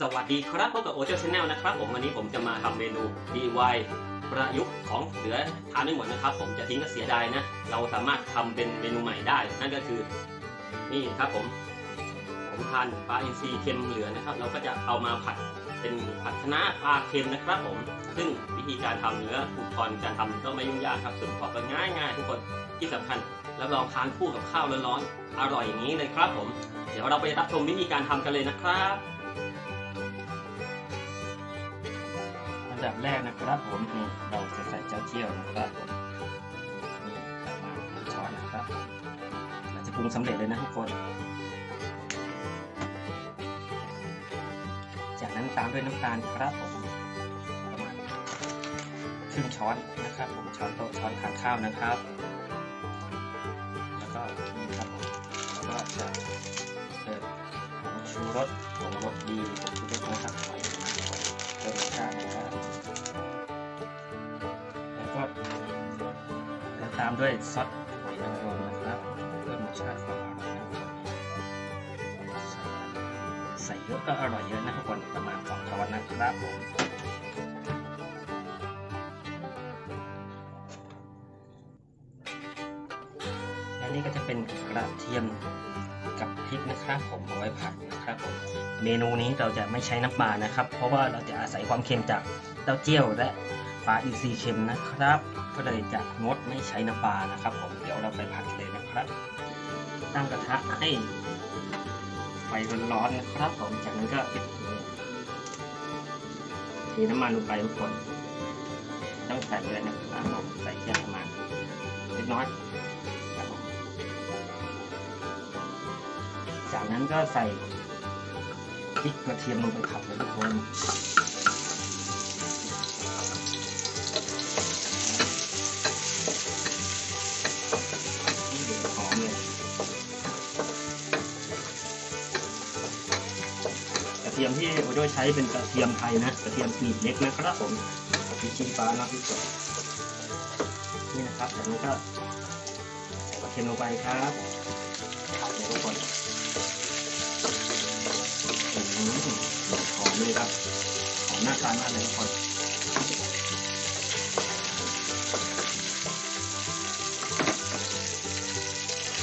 สวัสดีครับพบกับโอเจอร์ชาแนลนะครับผมวันนี้ผมจะมาทำเมนู DIY ประยุกต์ของเหลือทานไม่หมดนะครับ ผมจะทิ้งก็เสียดายนะ เราสามารถทำเป็นเมนูใหม่ได้ นั่นก็คือนี่ครับผม ผมทานปลาอินทรีเค็มเหลือนะครับ เราก็จะเอามาผัดเป็นผัดคะน้าปลาเค็มนะครับผม ซึ่งวิธีการทำเนื้ออุปกรณ์การทำก็ไม่ยุ่งยากครับส่วนประกอบก็ง่ายทุกคนที่สำคัญแล้วลองทานคู่กับข้าวร้อนๆอร่อยอย่างนี้เลยครับผม เดี๋ยวเราไปรับชมวิธีการทำกันเลยนะครับ ดับแรกนะครับผมนี่เราจะใส่เจ้าเจี้ยวนะครับผมนี่ประมาณหนึ่งช้อนนะครับเราจะปรุงสำเร็จเลยนะทุกคน จากนั้นตามด้วยน้ำตาลครับผมประมาณครึ่งช้อนนะครับผมช้อนโต๊ะช้อนทานข้าวนะครับ แล้วก็นี่ครับผมแล้วก็จะเติมผงชูรสผงรสดีผงชูรสนะครับ ตามด้วยซอสหอยนางรมนะครับเพิ่มรสชาติความอร่อยนะครับใส่เยอะก็อร่อยเยอะนะทุกคนประมาณสองช้อนนะครับผมและนี่ก็จะเป็นกระเทียมกับพริกนะครับผมเอาไว้ผัดนะครับผมเมนูนี้เราจะไม่ใช้น้ำปลานะครับ เพราะว่าเราจะอาศัยความเค็มจากเต้าเจี้ยวและ ปลาอินทรีเค็มนะครับ ก็เลยจะงดไม่ใช้น้ำปลานะครับผมเดี๋ยวเราไปผัดเลยนะครับ ตั้งกระทะให้ไฟร้อนๆนะครับผมจากนั้นก็เทน้ำมันลงไปทุกคนต้องใส่เยอะนะครับผมใส่แค่ประมาณเล็กน้อยจากนั้นก็ใส่พริกกระเทียมลงไปผัดเลยทุกคน เทียมที่โอโดใช้เป็นกระเทียมไทยนะกระเทียมกลีบเล็กนะครับผมพริกชี้ฟ้านะพี่สดนี่นะครับจากนั้นก็ใส่กระเทียมลงไปครับผัดเลยทุกคนหอมเลยครับหอมน่าทานมากเลยทุกคน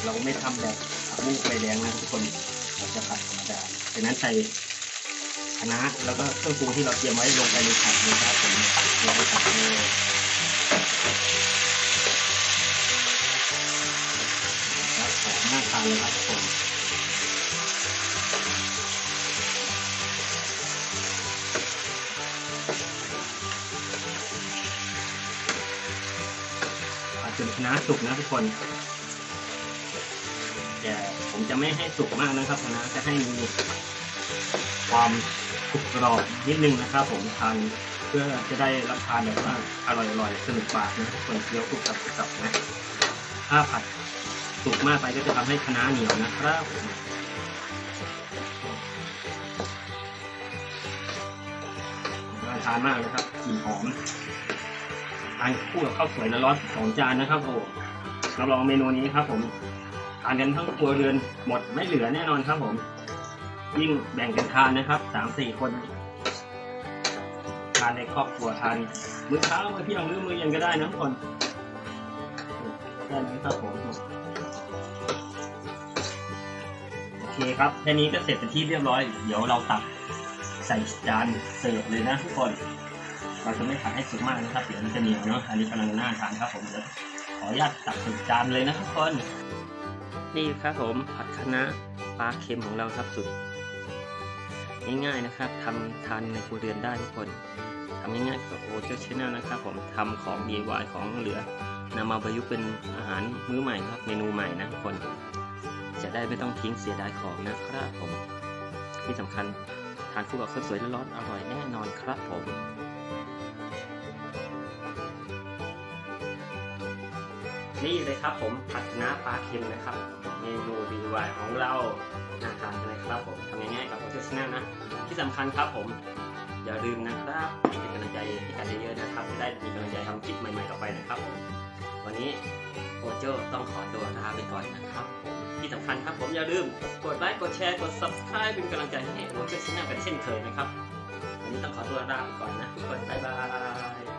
เราไม่ทำแบบผักบุ้งไฟแดงนะทุกคนเราจะผัดธรรมดาจากนั้นใส่ คะน้าแล้วก็เครื่องปรุงที่เราเตรียมไว้ลงไปในผัดเลยครับผมเราไปผัดเลยครับหอมน่าทานเลยครับทุกคนจนคะน้าสุกนะทุกคนแต่ผมจะไม่ให้สุกมากนะครับนะจะให้มีความ กรุบกรอบนิดนึงนะครับผมทานเพื่อจะได้รับทานแบบว่าอร่อยๆสนุกปากนะคนเคี้ยวกรุบกรับกรับนะถ้าผัดสุกมากไปก็จะทำให้คะน้าเหนียวนะครับผมน่าทานมากนะครับกลิ่นหอมทานคู่กับข้าวสวยร้อนๆสองจานนะครับโอ้รับรองเมนูนี้ครับผมทานกันทั้งครัวเรือนหมดไม่เหลือแน่นอนครับผม ยิ่งแบ่งกันทานนะครับสามสี่คน ทานในครอบครัวทานมื้อเช้ามื้อเที่ยงหรือมื้อเย็นก็ได้นะทุกคนแค่นี้ครับผมโอเคครับแค่นี้ก็เสร็จเป็นที่เรียบร้อย เดี๋ยวเราตักใส่จานเสิร์ฟเลยนะทุกคน เราจะไม่ผัดให้สุกมากนะครับเดี๋ยวมันจะเหนียวเนาะอันนี้กำลังน่าทานครับผมเดี๋ยวขออนุญาตตักใส่จานเลยนะทุกคนนี่ครับผมผัดคะน้าปลาเค็มของเราครับสุด ง่ายๆนะครับทำทานในครัวเรือนได้ทุกคนทำง่ายๆกับโอเจอร์ชแนลนะครับ ผมทำของ DIY ของเหลือนำมาประยุกต์เป็นอาหารมื้อใหม่นะครับเมนูใหม่นะทุกคน จะได้ไม่ต้องทิ้งเสียดายของนะครับผม ที่สำคัญทานคู่กับข้าวสวยร้อนๆอร่อยแน่นอนครับผม นี่เลยครับผมผัดน้าปลาเค็มนะครับ เมนูดีวายของเราน่าทานเลยครับผมทำง่ายๆกับโอเจอร์ชแนลนะ ที่สำคัญครับผมอย่าลืมนะครับเป็นกำลังใจให้กันเยอะๆนะครับจะได้มีกำลังใจทำคลิปใหม่ๆต่อไปนะครับผมวันนี้โอเจอร์ต้องขอตัวลาไปก่อนนะครับผมที่สำคัญครับผมอย่าลืมกดไลค์กดแชร์กด subscribe เป็นกำลังใจให้โอเวอร์ชแนลกันเช่นเคยนะครับวันนี้ต้องขอตัวลาไปก่อนนะทุกคนบ๊ายบาย